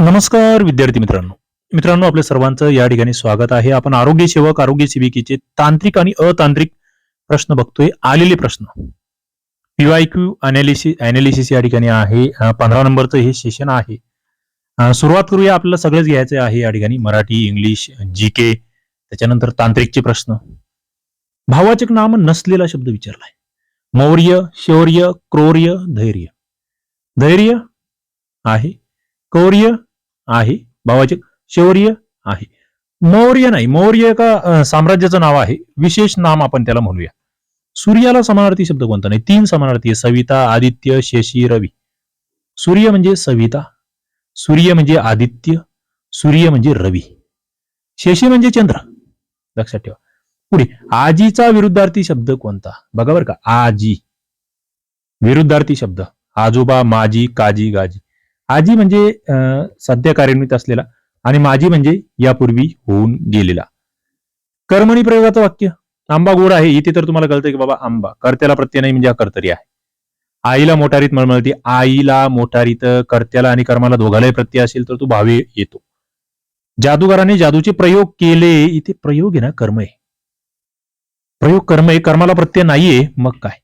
नमस्कार विद्यार्थी मित्रांनो. मित्रांनो आपल्या सर्वांचं या ठिकाणी स्वागत आहे. आपण आरोग्य सेवक आरोग्य सेविकेचे तांत्रिक आणि अतांत्रिक प्रश्न बघतोय. आलेले प्रश्न. पीवायक्यू अनालिसिस अनालिसिस या ठिकाणी आहे. पंधरा नंबरचं हे सेशन आहे. सुरुवात करूया. आपल्याला सगळंच घ्यायचं आहे या ठिकाणी. मराठी इंग्लिश जी के त्याच्यानंतर तांत्रिकचे प्रश्न. भावाचक नाम नसलेला शब्द विचारलाय. मौर्य शौर्य क्रोर्य धैर्य. धैर्य आहे. कौर्य आहे. भावाचक शौर्य आहे. मौर्य नाही मौर्य का साम्राज्याचं नाव आहे. विशेष नाम आपण त्याला म्हणूया. सूर्याला समानार्थी शब्द कोणता नाही? तीन समानार्थी आहे. सविता आदित्य शशी रवी. सूर्य म्हणजे सविता सूर्य म्हणजे आदित्य सूर्य म्हणजे रवी. शशी म्हणजे चंद्र. लक्षात ठेवा. पुढे आजीचा विरुद्धार्थी शब्द कोणता? बघा बरं का आजी. विरुद्धार्थी शब्द. आजोबा माजी काजी गाजी. आजी म्हणजे सध्या कार्यान्वित असलेला आणि माझी म्हणजे यापूर्वी होऊन गेलेला. कर्मणी प्रयोगाचं वाक्य आंबा गोड आहे इथे तर तुम्हाला कळतं की बाबा आंबा कर्त्याला प्रत्यय नाही म्हणजे हा कर्तरी आहे. आईला मोटारीत मळमळती आईला मोटारीत कर्त्याला आणि कर्माला दोघालाही प्रत्यय असेल तर तो भावे येतो. जादूगाराने जादूचे प्रयोग केले इथे प्रयोग आहे ना कर्म आहे प्रयोग कर्म आहे कर्माला प्रत्यय नाहीये मग काय?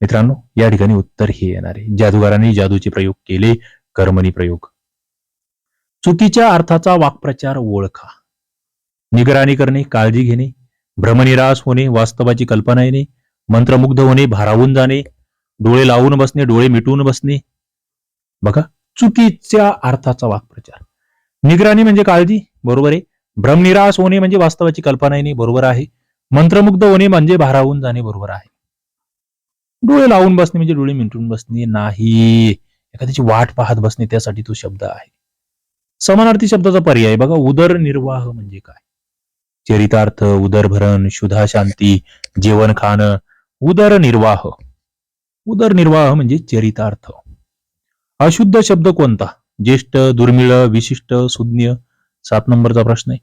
मित्रांनो या ठिकाणी उत्तर हे येणार आहे. जादूगाराने जादूचे प्रयोग केले कर्मणी प्रयोग. चुकीच्या अर्थाचा वाक्प्रचार ओळखा. निगराणी करणे काळजी घेणे भ्रमनिरास होणे वास्तवाची कल्पना येणे मंत्रमुग्ध होणे भारावून जाणे डोळे लावून बसणे डोळे मिटवून बसणे. बघा चुकीच्या अर्थाचा वाक्प्रचार. निगराणी म्हणजे काळजी बरोबर आहे. भ्रमनिरास होणे म्हणजे वास्तवाची कल्पना येणे बरोबर आहे. मंत्रमुग्ध होणे म्हणजे भारावून जाणे बरोबर आहे. डोळे लावून बसणे म्हणजे डोळे मिटून बसणे नाही. एखाद्याची वाट पाहत बसणे त्यासाठी तो शब्द आहे. समानार्थी शब्दाचा पर्याय बघा उदरनिर्वाह म्हणजे काय? चरितार्थ उदरभरण शुद्धा शांती जेवण खाणं उदरनिर्वाह. उदरनिर्वाह म्हणजे चरितार्थ. अशुद्ध शब्द कोणता? ज्येष्ठ दुर्मिळ विशिष्ट सुज्ञ? सात नंबरचा प्रश्न आहे.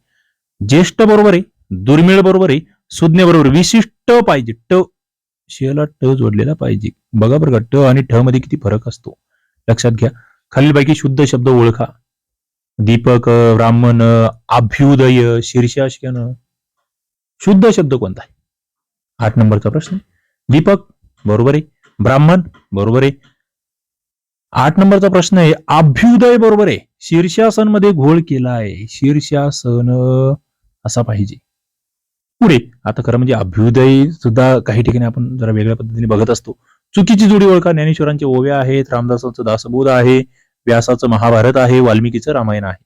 ज्येष्ठ बरोबर आहे दुर्मिळ बरोबर आहे सुज्ञ बरोबर विशिष्ट पाहिजे. ट शेला ट जोडलेला पाहिजे. बघा बरं का ट आणि ठ मध्ये किती फरक असतो. लक्षात घ्या. खालीलपैकी शुद्ध शब्द ओळखा. दीपक ब्राह्मण अभ्युदय शीर्षाशन शुद्ध शब्द कोणता आहे? आठ नंबरचा प्रश्न. दीपक बरोबर आहे. ब्राह्मण बरोबर आहे. आठ नंबरचा प्रश्न आहे अभ्युदय बरोबर आहे. शीर्षासनमध्ये घोळ केला आहे शीर्षासन असा पाहिजे. पुढे आता खरं म्हणजे अभ्युदय सुद्धा काही ठिकाणी आपण जरा वेगळ्या पद्धतीने बघत असतो. चुकीची जोडी ओळखा ज्ञानेश्वरांचे ओव्या आहेत रामदासांचं दासबोध आहे व्यासाचं महाभारत आहे वाल्मिकीचं रामायण आहे.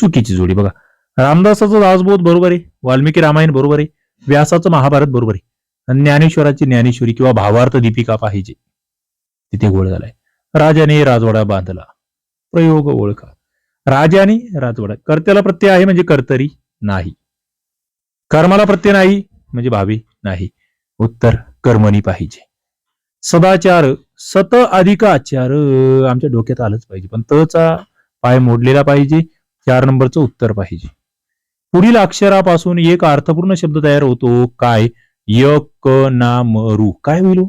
चुकीची जोडी बघा. रामदासाचं दासबोध बरोबर आहे वाल्मिकी रामायण बरोबर आहे व्यासाचं महाभारत बरोबर आहे. ज्ञानेश्वराची ज्ञानेश्वरी किंवा भावार्थ दीपिका पाहिजे. तिथे गोळ झालाय. राजाने राजवाडा बांधला. प्रयोग ओळखा. राजाने राजवाडा कर्त्याला प्रत्यय आहे म्हणजे कर्तरी नाही. कर्माला प्रत्यय नाही म्हणजे भावी नाही. उत्तर कर्मणी पाहिजे. सदाचार सत अधिकाचार. आमच्या डोक्यात आलंच पाहिजे. पण तचा पाय मोडलेला पाहिजे. चार नंबरचं उत्तर पाहिजे. पुढील अक्षरापासून एक अर्थपूर्ण शब्द तयार होतो. काय? य क ना म काय होईल हो?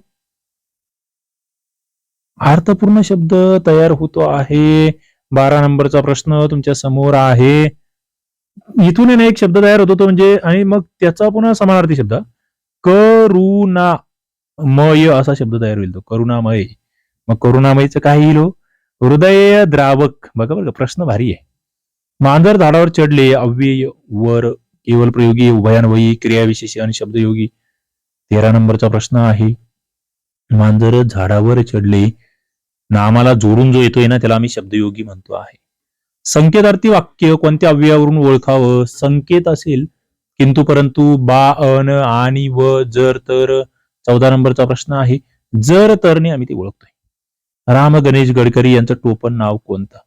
अर्थपूर्ण शब्द तयार होतो आहे. बारा नंबरचा प्रश्न तुमच्यासमोर आहे. इथून एक शब्द तयार होतो तो म्हणजे आणि मग त्याचा पुन्हा समानार्थी शब्द. करुणा. मय असा शब्द तयार होईल तो. करुणामय. मग करुणामयचं काय येईल हो? हृदय द्रावक. बघा बघा प्रश्न भारी आहे. मांजर झाडावर चढले अव्यय वर केवळ प्रयोगी उभयान्वयी क्रियाविशेष आणि शब्दयोगी. तेरा नंबरचा प्रश्न आहे. मांजर झाडावर चढले. नामाला जोडून जो येतोय ना त्याला आम्ही शब्दयोगी म्हणतो आहे. संकेतार्थी वाक्य कोणत्या अव्ययावरून ओळखावं? संकेत असेल किंतु परंतु बा अन आणि व जर तर चौदा नंबरचा प्रश्न आहे जर तरने आम्ही ते ओळखतोय. राम गणेश गडकरी यांचं टोपण नाव कोणतं?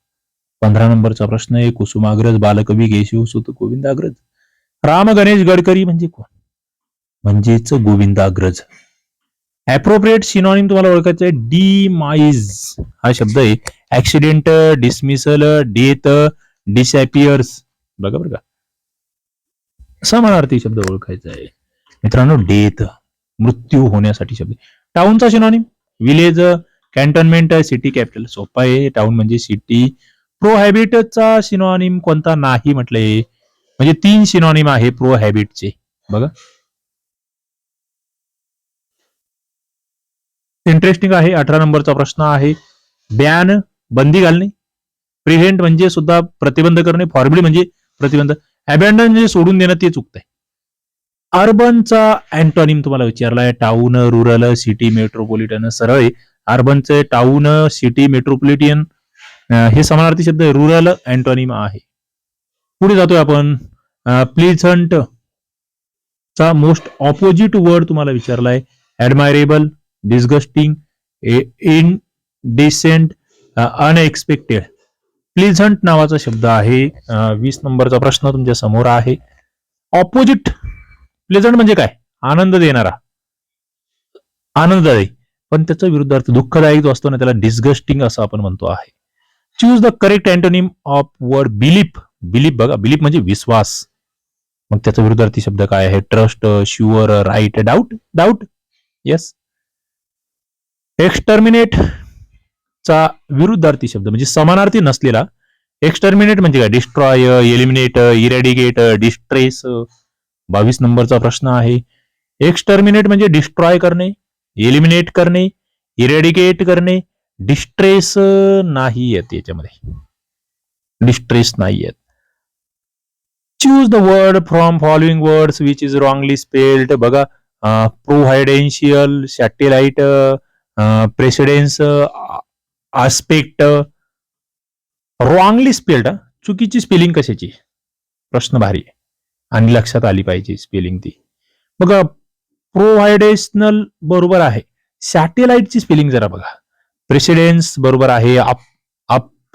पंधरा नंबरचा प्रश्न आहे कुसुमाग्रज बालकवी केशव सुत गोविंदाग्रज. राम गणेश गडकरी म्हणजे कोण? म्हणजेच गोविंदाग्रज. अप्रोप्रिएट सिनॉनिम तुम्हाला ओळखायचं आहे डिमाइज हा शब्द आहे ऍक्सिडेंट डिसमिसल डेथ डिसॅपियर्स बघा बरं का. समानार्थी शब्द ओळखायचा आहे. मित्रांनो डेथ मृत्यू होण्यासाठी शब्द टाउनचा synonym village cantonment city capital सोपा आहे. टाउन म्हणजे सिटी प्रोहॅबिटचा सिनॉनिम कोणता? नाही म्हटलंय म्हणजे तीन सिनॉनिम आहे प्रोहॅबिटचे बघा. इंटरेस्टिंग आहे. अठरा नंबरचा प्रश्न आहे. बॅन बंदी घालणे. प्रिव्हेंट म्हणजे सुद्धा प्रतिबंध करणे. फॉर्बिड म्हणजे प्रतिबंध. अबॅन्डन म्हणजे सोडून देणं ते चुकतंय. अर्बनचा अँटॉनिम तुम्हाला विचारलाय टाऊन रुरल सिटी मेट्रोपॉलिटन सरळ. आहे अर्बनचे टाऊन सिटी मेट्रोपॉलिटन हे समानार्थी शब्द रुरल अँटॉनिम आहे. पुढे जातोय आपण. प्लिझंट चा मोस्ट ऑपोजिट वर्ड तुम्हाला विचारलाय. Admirable disgusting in decent unexpected. Pleasant नावाचा शब्द आहे. वीस नंबरचा प्रश्न तुमच्यासमोर आहे. ऑपोजिट प्लेझंट म्हणजे काय? आनंद देणारा. आनंददायी. पण त्याचा विरुद्धार्थ दुःखदायी जो असतो ना त्याला डिस्गस्टिंग असं आपण म्हणतो आहे. Choose the correct antonym of word belief belief बघा बिलीप म्हणजे विश्वास. मग त्याचा विरुद्धार्थी शब्द काय आहे? Trust sure right doubt doubt yes exterminate चा विरुद्धार्थी शब्द म्हणजे समानार्थी नसलेला. एक्सटर्मिनेट म्हणजे काय? डिस्ट्रॉय एलिमिनेट इरेडिकेट डिस्ट्रेस बावीस नंबरचा प्रश्न आहे. एक्सटर्मिनेट म्हणजे डिस्ट्रॉय करणे एलिमिनेट करणे इरेडिकेट करणे. डिस्ट्रेस नाही येत याच्यामध्ये. डिस्ट्रेस नाही येत. Choose the word from following words which is wrongly spelled बघा providential satellite precedence aspect wrongly spelled चुकीची स्पेलिंग कशाची? प्रश्न भारी आहे. आणि लक्षात आली पाहिजे स्पेलिंग ती. बघा प्रोव्हायडेशनल बरोबर आहे. सॅटेलाइटची स्पेलिंग जरा बघा. प्रेसिडेन्स बरोबर आहे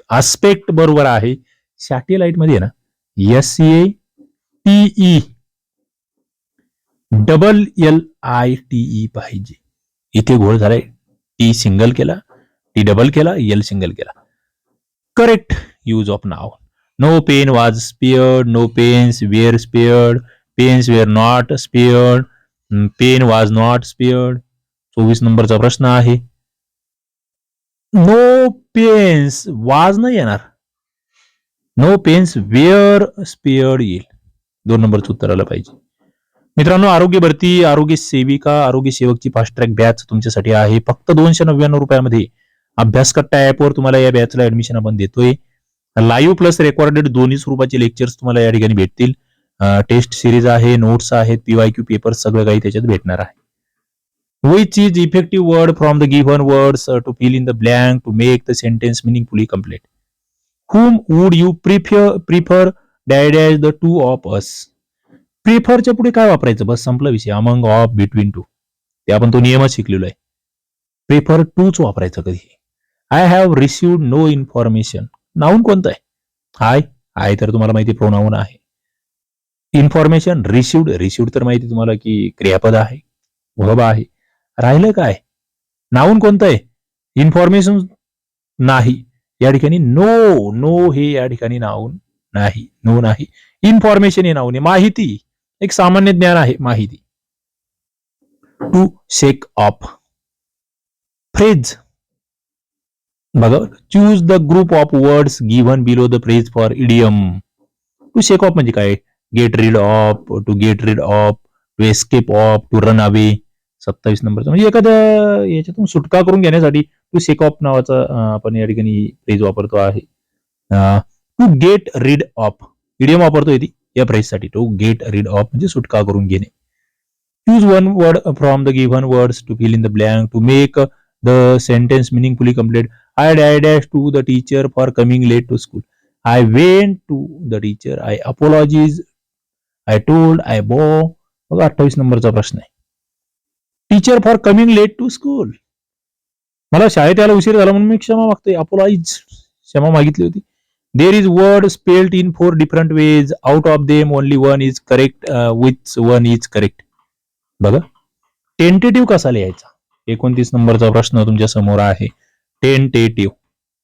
आस्पेक्ट बरोबर आहे. सॅटेलाइटमध्ये ना S A T E double L I T E पाहिजे. इथे घोळ झालाय. टी सिंगल केला टी डबल केला एल सिंगल केला. करेक्ट यूज ऑफ नाव no pen was spared no pens were spared pens were not spared pen was not spared चोवीस नंबरचा प्रश्न आहे. नो पेन्स वाज नाही येणार. नो पेन्स वेअर स्पिअर्ड येईल. दोन नंबरचं उत्तर आलं पाहिजे. मित्रांनो आरोग्य भरती आरोग्य सेविका आरोग्य सेवकची फास्ट ट्रॅक बॅच तुमच्यासाठी आहे. फक्त दोनशे नव्याण्णव रुपयामध्ये अभ्यासकट्टा ऍपवर तुम्हाला या बॅचला ऍडमिशन आपण देतोय. लाईव्ह प्लस रेकॉर्डेड दोन्ही स्वरूपाचे लेक्चर्स तुम्हाला या ठिकाणी भेटतील. टेस्ट सिरीज आहे नोट्स आहेत पीवायक्यू पेपर सगळं काही त्याच्यात भेटणार आहे. Which is effective word from the given words to fill in the blank to make the sentence meaningfully complete whom would you prefer prefer dash the two of us प्रिफरच्या पुढे काय वापरायचं? बस संपला विषय. अमंग ऑफ बिटवीन टू ते आपण तो नियमच शिकलेलो आहे. प्रिफर टूच वापरायचं कधी? I have receive no information noun कोणतं आहे? हाय हाय तर तुम्हाला माहिती प्रोनाऊन आहे. इन्फॉर्मेशन रिसिव्ड रिसिव्ड तर माहिती तुम्हाला की क्रियापद आहे वर्ब आहे. राहिलं काय? नाऊन कोणतं आहे? इन्फॉर्मेशन नाही. या ठिकाणी नो नो हे या ठिकाणी नाऊन नाही नो नाही. इन्फॉर्मेशन हे नाऊन आहे. माहिती एक सामान्य ज्ञान आहे माहिती. टू शेक ऑफ फ्रेज बघा choose the group of words given below the phrase for idiom to shake off म्हणजे काय get rid of to get rid of to escape off to run away सत्तावीस नंबरचा म्हणजे एखाद्या याच्यातून सुटका करून घेण्यासाठी टू शेक ऑफ नावाचा आपण या ठिकाणी फ्रेज वापरतो आहे. To get rid of idiom वापरतो ती या फ्रेजसाठी टू गेट रीड ऑफ म्हणजे सुटका करून घेणे. Choose one word from the given words to fill in the blank to make the sentence meaningfully complete I die dash to the teacher for coming late to school I went to the teacher I apologies I told I bow बघा अठ्ठावीस नंबरचा प्रश्न आहे. Teacher for coming late to school मला शाळेत यायला उशीर झाला म्हणून मी क्षमा मागतोय. अपोलॉइज क्षमा मागितली होती. There is word spelled in four different ways out of them only one is correct with one is correct बघा. टेंटेटिव्ह कसा लिहायचा? एकोणतीस नंबरचा प्रश्न तुमच्यासमोर आहे. टेंटेटिव्ह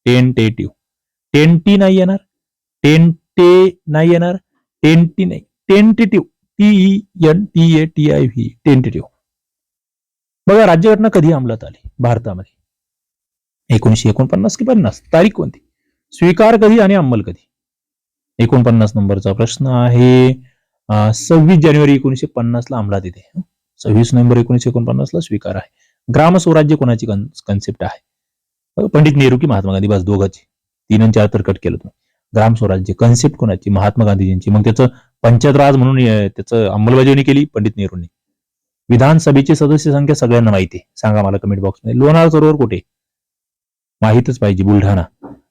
टेंटेटिव्ह टेंटी नाही येणार. टेंटे नाही येणार. टेंटी नाही. Tentative T N T A T I V tentative बघा राज्यघटना कधी अंमलात आली? भारतामध्ये. एकोणीशे एकोणपन्नास की पन्नास? तारीख कोणती? स्वीकार कधी आणि अंमल कधी? एकोणपन्नास नंबरचा प्रश्न आहे. सव्वीस जानेवारी एकोणीशे पन्नास ला अंमलात येते. सव्वीस नोव्हेंबर एकोणीशे एकोणपन्नास ला स्वीकार आहे. ग्राम स्वराज्य कोणाची कन्सेप्ट आहे? पंडित नेहरू की महात्मा गांधी बस दोघांची. तीन आणि चार तर कट केलं तुम्ही. ग्राम स्वराज्य कन्सेप्ट कोणाची? महात्मा गांधीजींची. मग त्याचं पंचायत राज म्हणून त्याचं अंमलबजावणी केली पंडित नेहरूंनी. विधानसभेची सदस्य संख्या सगळ्यांना माहिती सांगा मला कमेंट बॉक्समध्ये लोणार सरोवर कुठे? माहितच पाहिजे बुलढाणा.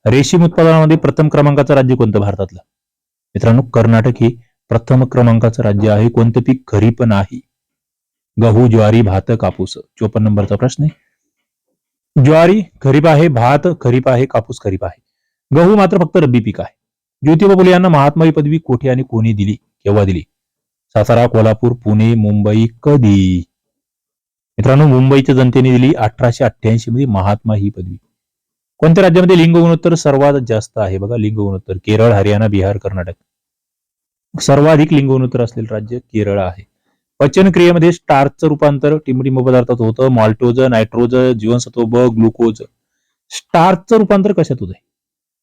रेशीम उत्पादनामध्ये प्रथम क्रमांकाचं राज्य कोणतं भारतातलं? मित्रांनो कर्नाटक हे प्रथम क्रमांकाचं राज्य आहे. कोणतं पीक खरीप नाही? गहू ज्वारी भात कापूस. चोपन्न नंबरचा प्रश्न आहे. ज्वारी खरीप आहे भात खरीप आहे कापूस खरीप आहे. गहू मात्र फक्त रब्बी पीक आहे. ज्योतिबा फुले यांना महात्मा ही पदवी कोठे आणि कोणी दिली? केव्हा दिली? सातारा कोल्हापूर पुणे मुंबई कधी? मित्रांनो मुंबईच्या जनतेने दिली अठराशे अठ्ठ्याऐंशी मध्ये महात्मा ही पदवी. कोणत्या राज्यामध्ये लिंग गुणोत्तर सर्वात जास्त आहे? बघा लिंग गुणोत्तर. केरळ हरियाणा बिहार कर्नाटक. सर्वाधिक लिंग गुणोत्तर असलेलं राज्य केरळ आहे. पचन क्रियेमध्ये स्टार्चचं रूपांतर टिंबटिंब पदार्थात होतं. मॉल्टोज नायट्रोज जीवनसत्व ब ग्लुकोज. स्टार्चचं रूपांतर कशात होत आहे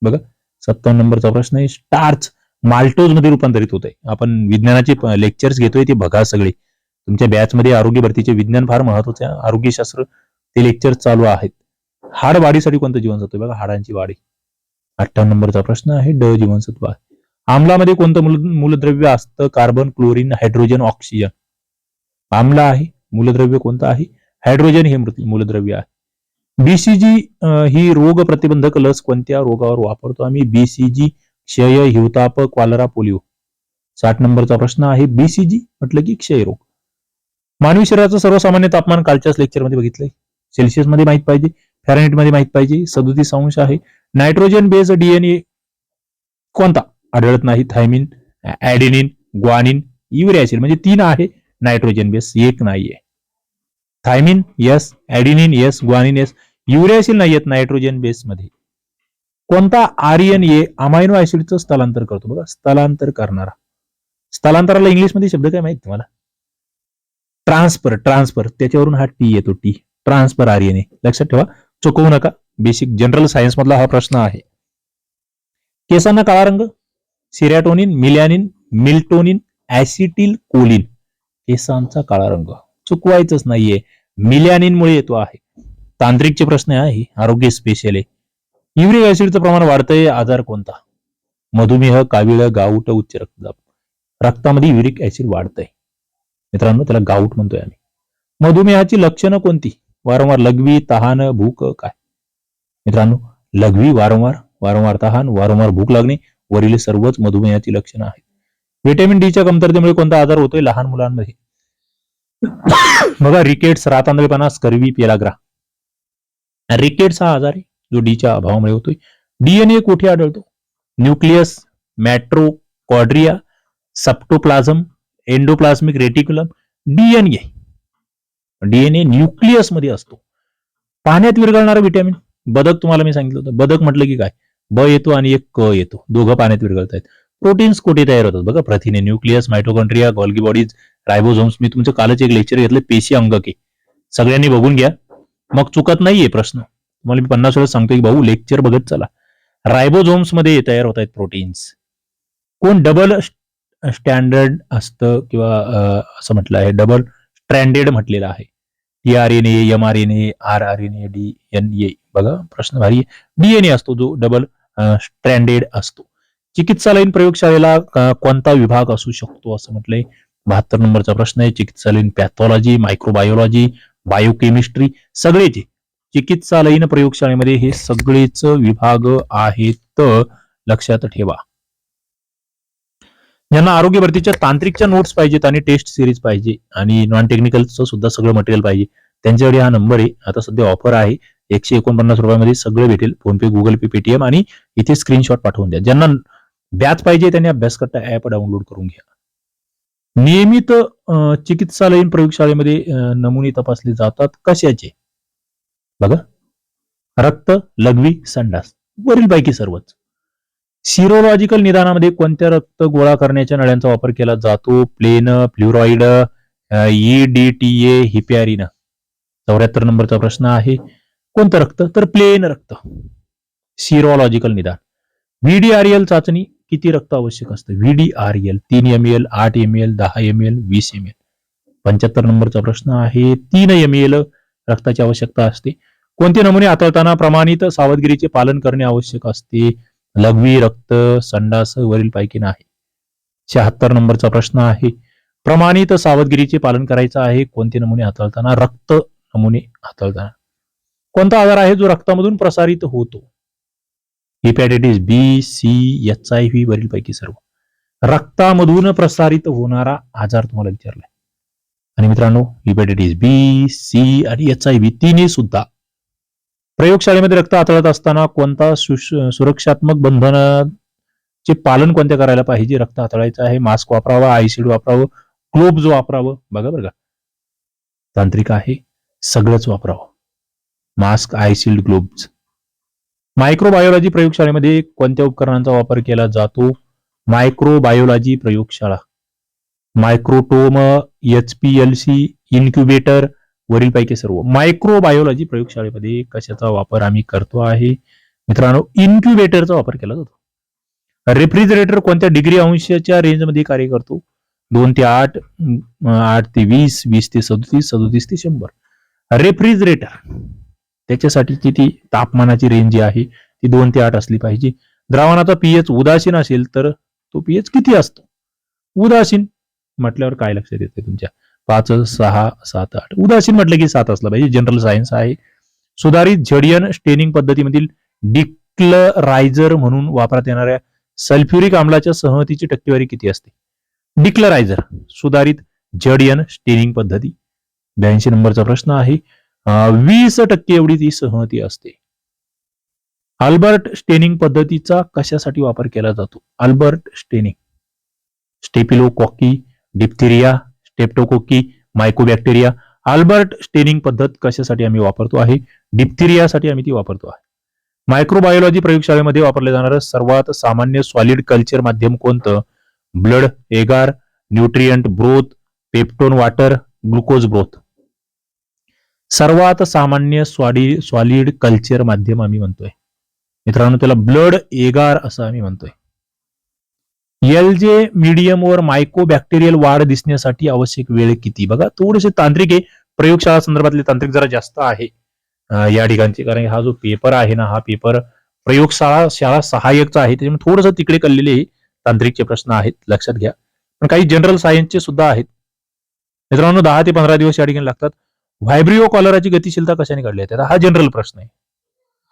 बघा सत्तावन्न नंबरचा प्रश्न आहे. स्टार्च माल्टोजमध्ये रूपांतरित होत आहे आपण विज्ञानाचे लेक्चर्स घेतोय ते बघा सगळे. तुमच्या बॅच मध्ये आरोग्य भरतीचे विज्ञान फार महत्त्वाचे आरोग्यशास्त्र ते लेक्चर चालू आहेत. हाड वाढीसाठी कोणतं जीवनसत्व बघा हाडांची वाढी. अठ्ठावन्न नंबरचा प्रश्न आहे. ड जीवनसत्व आहे. आम्लामध्ये कोणतं मूल मूलद्रव्य असतं? Carbon chlorine hydrogen oxygen. आम्ल आहे मूलद्रव्य कोणतं आहे? हायड्रोजन हे मृत- मूलद्रव्य आहे. बीसीजी ही रोग प्रतिबंधक लस कोणत्या रोगावर वापरतो आम्ही? बीसीजी क्षय हिवताप क्वालरा पोलिओ. साठ नंबरचा प्रश्न आहे. बीसीजी म्हटलं की क्षयरोग मानवी शरीराचं सर्वसामान्य तापमान कालच्याच लेक्चरमध्ये बघितलंय. सेल्सिअसमध्ये माहीत पाहिजे फॅरेनहीटमध्ये माहीत पाहिजे सदोतीस अंश आहे. नायट्रोजन बेस डीएनए कोणता? आढळत नाही. थायमिन ऍडेनिन ग्वानिन युरिया म्हणजे तीन आहे. नायट्रोजन बेस एक नाहीये. Thymine yes adenine yes guanine yes युरियाशील नाहीयेत नायट्रोजन बेस मध्ये कोणता आर्यन ए अमायनो ऍसिडचं स्थलांतर करतो? बघा स्थलांतर करणारा. स्थलांतराला इंग्लिशमध्ये शब्द काय माहीत तुम्हाला? Transfer transfer. त्याच्यावरून हा टी येतो टी. ट्रान्सफर आर्यन लक्षात ठेवा चुकवू नका. बेसिक जनरल सायन्स मधला हा प्रश्न आहे. केसांना काळा रंग सिरॅटोनिन मिलॅनिन मिल्टोनिन ऍसिटिल कोलिन केसांचा काळा रंग. चुकवायचंच नाहीये. मिलॅनिन मुळे येतो आहे. तांत्रिकचे प्रश्न आहे आरोग्य स्पेशल आहे. युरिक ऍसिडचं प्रमाण वाढतंय आजार कोणता? मधुमेह काविळ गाऊट उच्च रक्तदाब. रक्तामध्ये युरिक ऍसिड वाढतंय. मित्रांनो त्याला गाऊट म्हणतोय आम्ही. मधुमेहाची लक्षणं कोणती? वारंवार लघवी तहान भूक काय? मित्रांनो लघवी वारंवार वारंवार तहान वारंवार भूक लागणे वरील सर्वच मधुमेहाची लक्षणं आहेत. व्हिटॅमिन डीच्या कमतरतेमुळे कोणता आजार होतोय लहान मुलांमध्ये? बघा रिकेट्स रातांदळेपणा स्कर्वी पेलाग्रा रिकेट्स हा आजार आहे जो डीच्या अभावामुळे होतोय. डीएनए कुठे आढळतो? Nucleus mitochondria cytoplasm endoplasmic reticulum DNA DNA न्यूक्लियसमध्ये असतो. पाण्यात विरघळणारा व्हिटॅमिन बदक तुम्हाला मी सांगितलं होतं. बदक म्हटलं की काय? ब येतो आणि एक क येतो. दोघं पाण्यात विरघळत आहेत प्रोटीन्स कुठे तयार होतात? बघा प्रथिने nucleus mitochondria Golgi bodies ribosomes मी तुमचं कालच एक लेक्चर घेतलं पेशी अंगके सगळ्यांनी बघून घ्या. मग चुकत नाहीये प्रश्न. तुम्हाला मी पन्नास वेळेस सांगतो की भाऊ लेक्चर बघत चला. रायबोझोम्समध्ये तयार होत आहेत प्रोटीन्स. कोण डबल स्टँडर्ड असतं किंवा असं म्हटलं आहे डबल स्ट्रँडेड म्हटलेलं आहे. T R N A M R N A R R N A D N A बघा प्रश्न भारी डीएनए असतो जो डबल स्ट्रँडेड असतो. चिकित्सालयीन प्रयोगशाळेला कोणता विभाग असू शकतो असं म्हटलंय? बहात्तर नंबरचा प्रश्न आहे. चिकित्सालयीन पॅथॉलॉजी मायक्रोबायोलॉजी बायोकेमिस्ट्री सगळेच चिकित्सालयीन प्रयोगशाळेमध्ये हे सगळेच विभाग आहेत. लक्षात ठेवा. ज्यांना आरोग्य भरतीच्या तांत्रिकच्या नोट्स पाहिजेत आणि टेस्ट सिरीज पाहिजे आणि नॉन टेक्निकलचं सुद्धा सगळं मटेरियल पाहिजे त्यांच्याकडे हा नंबर आहे. आता सध्या ऑफर आहे. एकशे एकोणपन्नास रुपयामध्ये सगळं भेटेल. फोनपे गुगल पे पेटीएम आणि इथे स्क्रीनशॉट पाठवून द्या. ज्यांना बॅच पाहिजे त्यांनी अभ्यास करता ऍप डाउनलोड करून घ्या. नियमित चिकित्सालयीन प्रयोगशाळेमध्ये नमुने तपासले जातात कशाचे? बघा. रक्त लघवी संडास वरील पैकी सर्वच. सिरोलॉजिकल निदानामध्ये कोणत्या रक्त गोळा करण्याच्या नळ्यांचा वापर केला जातो? Plain fluoride E D T A heparin चौऱ्याहत्तर नंबरचा प्रश्न आहे. कोणतं रक्त? तर प्लेन रक्त. सिरोलॉजिकल निदान. व्हीडीआरएल चाचणी किती रक्त आवश्यक असतं? व्हीडीआरएल तीन एम एल आठ एम एल दहा एम एल वीस एम एल पंच्याहत्तर नंबरचा प्रश्न आहे तीन एम एल रक्ताची आवश्यकता असते. कोणते नमुने हाताळताना प्रमाणित सावधगिरीचे पालन करणे आवश्यक असते? लघवी रक्त संडास वरील पैकी नाही. शहात्तर नंबरचा प्रश्न आहे प्रमाणित सावधगिरीचे पालन करायचं आहे कोणते नमुने हाताळताना? रक्त नमुने हाताळताना. कोणता आजार आहे जो रक्तामधून प्रसारित होतो? Hepatitis B C H I V वरील पैकी सर्व. रक्तामधून प्रसारित होणारा आजार तुम्हाला विचारलाय. आणि मित्रांनो हिपॅटायटिस बी सी आणि एच आय व्ही तिन्ही सुद्धा प्रयोगशाळेमध्ये रक्त हाताळत असताना कोणता सुरक्षात्मक सुरक्षात्मक बंधनाचे पालन कोणत्या करायला पाहिजे? रक्त आतळायचं आहे मास्क वापरावा आयसीड वापरावं ग्लोब्ज वापरावं. बघा बरं का. तांत्रिक आहे सगळंच वापरावं. मास्क आयसील्ड ग्लोब्ज मायक्रोबायोलॉजी प्रयोगशाळेमध्ये कोणत्या उपकरणांचा वापर केला जातो? मायक्रोबायोलॉजी प्रयोगशाळा. मायक्रोटोम एचपीएलसी इन्क्युबेटर वरील पैकी सर्व. मायक्रोबायोलॉजी प्रयोगशाळेमध्ये कशाचा वापर आम्ही करतो आहे? मित्रांनो इन्क्युबेटरचा वापर केला जातो. रेफ्रिजरेटर कोणत्या डिग्री अंशाच्या रेंजमध्ये कार्य करतो? दोन ते आठ आठ ते वीस वीस ते सदोतीस सदोतीस ते शंभर. रेफ्रिजरेटर त्याच्यासाठी ती तापमानाची रेंज जी आहे ती दोन ते आठ असली पाहिजे. द्रावणाचा पीएच उदासीन असेल तर तो पीएच किती असतो? उदासीन म्हटल्यावर काय लक्षात येते तुमच्या? पाच सहा सात आठ. उदासीन म्हटलं की सात असलं पाहिजे जनरल सायन्स आहे. सुधारित झडियन स्टेनिंग पद्धतीमधील डिक्लरायझर म्हणून वापरात येणाऱ्या सल्फ्युरिक आम्लाच्या सहमतीची टक्केवारी किती असते? डिक्लरायझर सुधारित झडियन स्टेनिंग पद्धती. ब्याऐंशी नंबरचा प्रश्न आहे. वीस टक्के एवढी ती सहमती असते. अल्बर्ट स्टेनिंग पद्धतीचा कशासाठी वापर केला जातो? Albert staining. Staphylococci diphtheria streptococci mycobacteria. Albert staining पद्धत कशासाठी आम्ही वापरतो आहे? डिप्थेरियासाठी आम्ही ती वापरतो आहे. मायक्रोबायोलॉजी प्रयोगशाळेमध्ये वापरलं जाणारं सर्वात सामान्य सॉलिड कल्चर माध्यम कोणतं? Blood agar nutrient broth peptone water glucose broth. सर्वात सामान्य स्वाडी सॉलिड कल्चर माध्यम आम्ही म्हणतोय. मित्रांनो त्याला ब्लड एगार असं आम्ही म्हणतोय. एल जे मीडियमवर मायकोबॅक्टेरियल वाढ दिसण्यासाठी आवश्यक वेळ किती? बघा थोडेसे तांत्रिक आहे. प्रयोगशाळा संदर्भातले तांत्रिक जरा जास्त आहे. या ठिकाणचे कारण हा जो पेपर आहे ना हा पेपर प्रयोगशाळा शाळा सहाय्यकचा आहे. त्याच्यामुळे थोडंसं तिकडे कळलेले तांत्रिकचे प्रश्न आहेत लक्षात घ्या. पण काही जनरल सायन्सचे सुद्धा आहेत. मित्रांनो दहा ते पंधरा दिवस या ठिकाणी लागतात. व्हायब्रिओ कॉलराची गतिशीलता कशाने काढली आहे? हा जनरल प्रश्न आहे.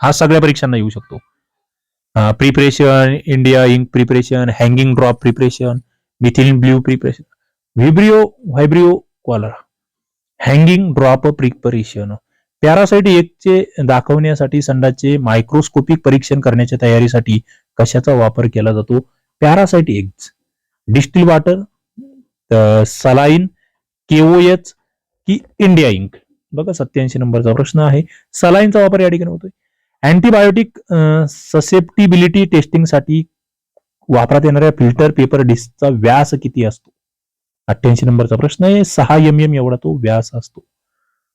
हा सगळ्या परीक्षांना येऊ शकतो. Preparation India ink preparation hanging drop preparation methylene blue preparation. Vibrio vibrio cholera. Hanging drop preparation. Parasite एकचे दाखवण्यासाठी संडाचे मायक्रोस्कोपिक परीक्षण करण्याच्या तयारीसाठी कशाचा वापर केला जातो? Parasite eggs distil water saline KOH की इंडिया इंक बघा सत्याऐंशी नंबरचा प्रश्न आहे. सलाईनचा वापर या ठिकाणी होतोय. अँटीबायोटिक ससेप्टिबिलिटी टेस्टिंगसाठी वापरात येणाऱ्या फिल्टर पेपर डिस्कचा व्यास किती असतो? अठ्ठ्याऐंशी नंबरचा प्रश्न आहे. सहा एम एम एवढा तो व्यास असतो.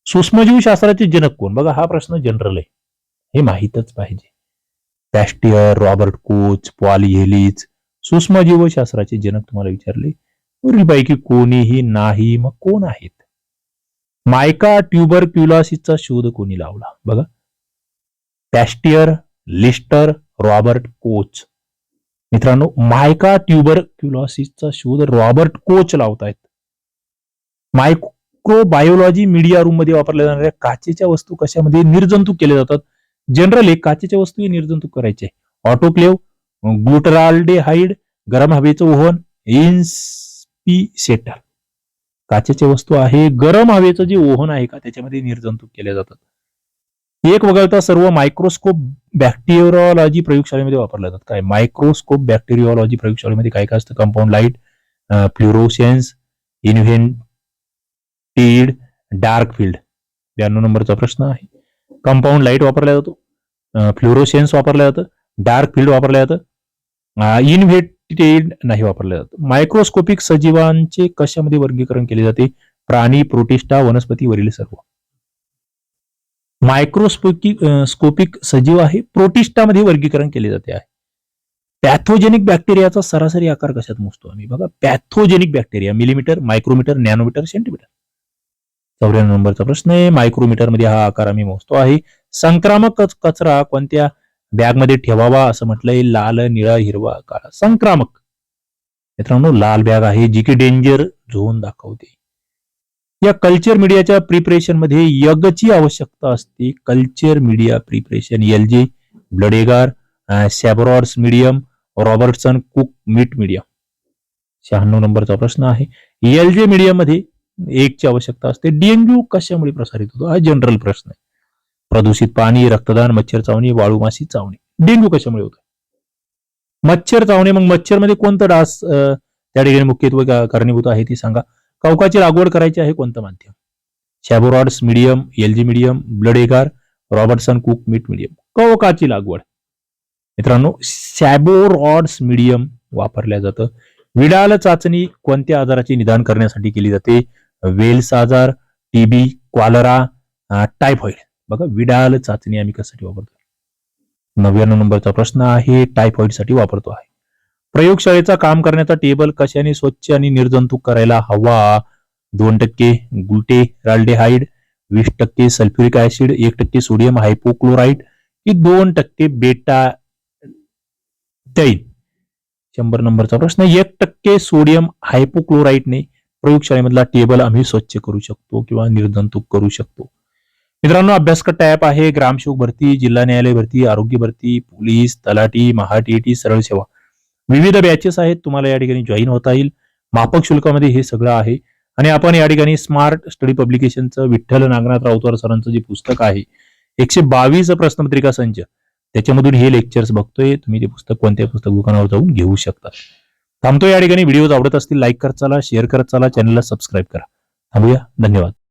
सूक्ष्मजीव शास्त्राचे जनक कोण? बघा हा प्रश्न जनरल आहे. हे माहीतच पाहिजे. Pasteur Robert Koch Paul Ehrlich सूक्ष्मजीवशास्त्राचे जनक तुम्हाला विचारले. पूर्वीपैकी कोणीही नाही मग कोण आहेत? मायका ट्युबर क्युलॉसिसचा शोध कोणी लावला? बघा. Pasteur Lister Robert Koch. मित्रांनो मायका ट्युबर क्युलॉसिसचा शोध रॉबर्ट कोच लावतायत. मायक्रोबायोलॉजी मीडिया रूममध्ये वापरल्या जाणाऱ्या काचेच्या वस्तू कशामध्ये निर्जंतुक केल्या जातात? जनरली काचेच्या वस्तू हे निर्जंतुक करायचे. ऑटोक्लेव ग्लुटराल्डेहाइड गरम हवेचं ओव्हन इन्स्पिसेटर. काचेच्या वस्तू आहे गरम हवेचं जे ओव्हन आहे का त्याच्यामध्ये निर्जंतुक केले जातात. एक वगळता सर्व मायक्रोस्कोप बॅक्टेरिओलॉजी प्रयोगशाळेमध्ये वापरल्या जातात. काय? मायक्रोस्कोप बॅक्टेरिओलॉजी प्रयोगशाळेमध्ये काय काय असतं? Compound light fluorescence inverted dark field ब्याण्णव नंबरचा प्रश्न आहे. कंपाऊंड लाइट वापरला जातो. फ्ल्युरोसेन्स वापरलं जातं. डार्क फील्ड वापरलं जातं. इन्व्हेटेड नाही वापरलं जातं. मायक्रोस्कोपिक सजीवांचे कशामध्ये वर्गीकरण केले जाते? प्राणी प्रोटिस्टा वनस्पती वरील सर्व. मायक्रोस्कोपिक स्कोपिक सजीव आहे प्रोटिस्टामध्ये वर्गीकरण केले जाते आहे. पॅथोजेनिक बॅक्टेरियाचा सरासरी आकार कशात मोजतो आम्ही? बघा pathogenic bacteria millimetre micrometre nanometre centimetre चौऱ्याण्णव नंबरचा प्रश्न आहे. मायक्रोमीटरमध्ये हा आकार आम्ही मोजतो आहे. संक्रामक कचरा कोणत्या बॅगमध्ये ठेवावा असं म्हटलंय लाल निळा हिरवा काळा संक्रामक. मित्रांनो लाल बॅग आहे जी की डेंजर झोन दाखवते. या कल्चर मीडियाच्या प्रिपरेशनमध्ये यगची आवश्यकता असते. Culture media preparation L G blood agar Sabouraud's medium Robertson cook meat medium शहाण्णव नंबरचा प्रश्न आहे. एल जे मीडियामध्ये एकची आवश्यकता असते. डेंग्यू कशामुळे प्रसारित होतो? हा जनरल प्रश्न आहे. प्रदूषित पाणी रक्तदान मच्छर चावणी वाळू माशी चावणी. डेंग्यू कशामुळे होतो मच्छर चावणे मग मच्छरमध्ये कोणतं डास त्या ठिकाणी मुख्यत्वे कारणीभूत आहे ती सांगा. कवकाची लागवड करायची आहे कोणतं माध्यम? Sabouraud's medium LG medium medium blood agar Robertson cook meat medium. कवकाची लागवड. मित्रांनो सॅबोरॉड्स मीडियम वापरल्या जातं. विडाल चाचणी कोणत्या आजाराचे निदान करण्यासाठी केली जाते? वेल्स आजार टीबी क्वालरा टायफॉइड. बघा विडाल चाचणी आम्ही कशासाठी वापरतो नव्याण्णव नंबरचा प्रश्न आहे टायफॉइडसाठी वापरतो आहे. प्रयोगशाळेचा काम करण्याचा टेबल कशाने स्वच्छ आणि निर्जंतुक करायला हवा? दोन टक्के गुटे राल्डेहाइड वीस टक्के सल्फ्युरिक ऍसिड एक टक्के सोडियम हायपोक्लोराईड की दोन टक्के बेटा टाईन शंभर नंबरचा प्रश्न एक टक्के सोडियम हायपोक्लोराईडने प्रयोगशाळेमधला टेबल आम्ही स्वच्छ करू शकतो किंवा निर्जंतुक करू शकतो? मित्रांनो अभ्यासकट टॅप आहे. ग्रामसेवक भरती जिल्हा न्यायालय भरती आरोग्य भरती पोलीस तलाठी महाटीटी सरळ सेवा. विविध बॅचेस आहेत. तुम्हाला या ठिकाणी जॉईन होता येईल. मापक शुल्कामध्ये हे सगळं आहे. आणि आपण या ठिकाणी स्मार्ट स्टडी पब्लिकेशनचं विठ्ठल नागनाथ राऊतवार सरांचं जे पुस्तक आहे एकशे बावीस प्रश्नपत्रिका संच त्याच्यामधून हे लेक्चर्स बघतोय. तुम्ही ते पुस्तक कोणत्या पुस्तक दुकानावर जाऊन घेऊ शकता. थांबतो या ठिकाणी. व्हिडिओज आवडत असतील लाईक करत चला शेअर करत चला चॅनलला सबस्क्राईब करा. थांबूया. धन्यवाद.